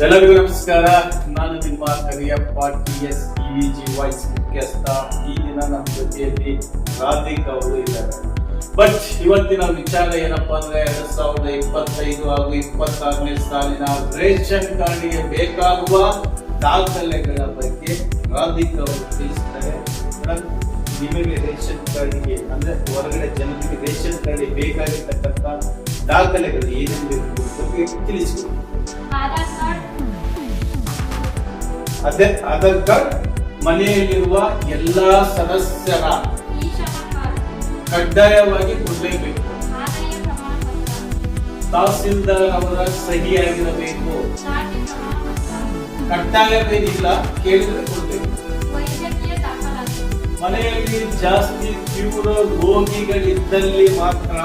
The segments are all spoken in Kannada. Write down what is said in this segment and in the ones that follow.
ಎಲ್ಲರಿಗೂ ನಮಸ್ಕಾರ. ನಾನು ನಿಮ್ಮ Kariyappa T S G voice ಮುಖ್ಯಸ್ಥ. ಈ ದಿನ ನಮ್ಮ ಜೊತೆಯಲ್ಲಿ ರಾಧಿಕ್ ಅವರು ಇದ್ದಾರೆ. ಬಟ್ ಇವತ್ತಿನ ವಿಚಾರ ಏನಪ್ಪಾ ಅಂದ್ರೆ ಎರಡ್ ಸಾವಿರದ ಇಪ್ಪತ್ತೈದು ಹಾಗೂ ಇಪ್ಪತ್ತಾರನೇ ಸಾಲಿನ ರೇಷನ್ ಕಾರ್ಡ್ಗೆ ಬೇಕಾಗುವ ದಾಖಲೆಗಳ ಬಗ್ಗೆ ರಾಧಿಕ್ ಅವರು ತಿಳಿಸ್ತಾರೆ. ನಿಮಗೆ ರೇಷನ್ ಕಾರ್ಡ್ಗೆ ಅಂದ್ರೆ ಹೊರಗಡೆ ಜನರಿಗೆ ರೇಷನ್ ಕಾರ್ಡ್ ಬೇಕಾಗಿರ್ತಕ್ಕಂಥ ದಾಖಲೆಗಳು ಏನೇನು ಬೇಕು ಬಗ್ಗೆ ತಿಳಿಸ್ಕೊಡಿ. ಅದೇ ಆಧಾರ್ ಕಾರ್ಡ್ ಮನೆಯಲ್ಲಿರುವ ಎಲ್ಲ ಸದಸ್ಯರ ಕಡ್ಡಾಯವಾಗಿ ಕೊಡಲೇಬೇಕು. ತಹಸೀಲ್ದಾರ್ ಅವರ ಸಹಿಯಾಗಿರಬೇಕು. ಕಡ್ಡಾಯವೇನಿಲ್ಲ ಕೇಳಿದ್ರೆ ಕೊಡಬೇಕು. ಮನೆಯಲ್ಲಿ ಜಾಸ್ತಿ ತೀವ್ರ ರೋಗಿಗಳಿದ್ದಲ್ಲಿ ಮಾತ್ರ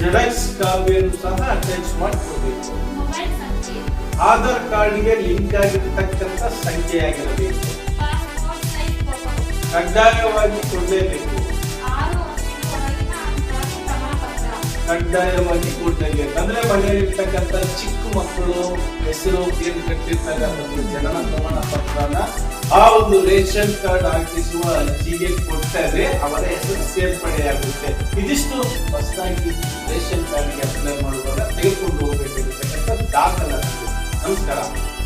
ಜೆರಾಕ್ಸ್ ಕಾಪಿಯನ್ನು ಸಹ ಅಟ್ಯಾಚ್ ಮಾಡಿಕೊಡ್ಬೇಕು. ಆಧಾರ್ ಕಾರ್ಡ್ಗೆ ಲಿಂಕ್ ಆಗಿರ್ತಕ್ಕಂಥ ಸಂಖ್ಯೆ ಆಗಿರಬೇಕು ಕಡ್ಡಾಯವಾಗಿ ಕೊಡಲೇಬೇಕು. ಕಡ್ಡಾಯವಾಗಿ ಕೊಡಲೇಬೇಕು. ಅಂದ್ರೆ ಮನೆಯಲ್ಲಿರ್ತಕ್ಕಂಥ ಚಿಕ್ಕ ಮಕ್ಕಳು, ಹೆಸರು ಏನು ಕಟ್ಟಿರ್ತಕ್ಕಂಥ ಜನನ ಪ್ರಮಾಣ ಪತ್ರನ ಆ ಒಂದು ರೇಷನ್ ಕಾರ್ಡ್ ಹಾಕಿಸುವ ಅರ್ಜಿಗೆ ಕೊಟ್ಟರೆ ಅವರ ಹೆಸರು ಸೇರ್ಪಡೆಯಾಗುತ್ತೆ. ಇದಿಷ್ಟು ಹೊಸದಾಗಿ ರೇಷನ್ ಕಾರ್ಡ್ 9時たら。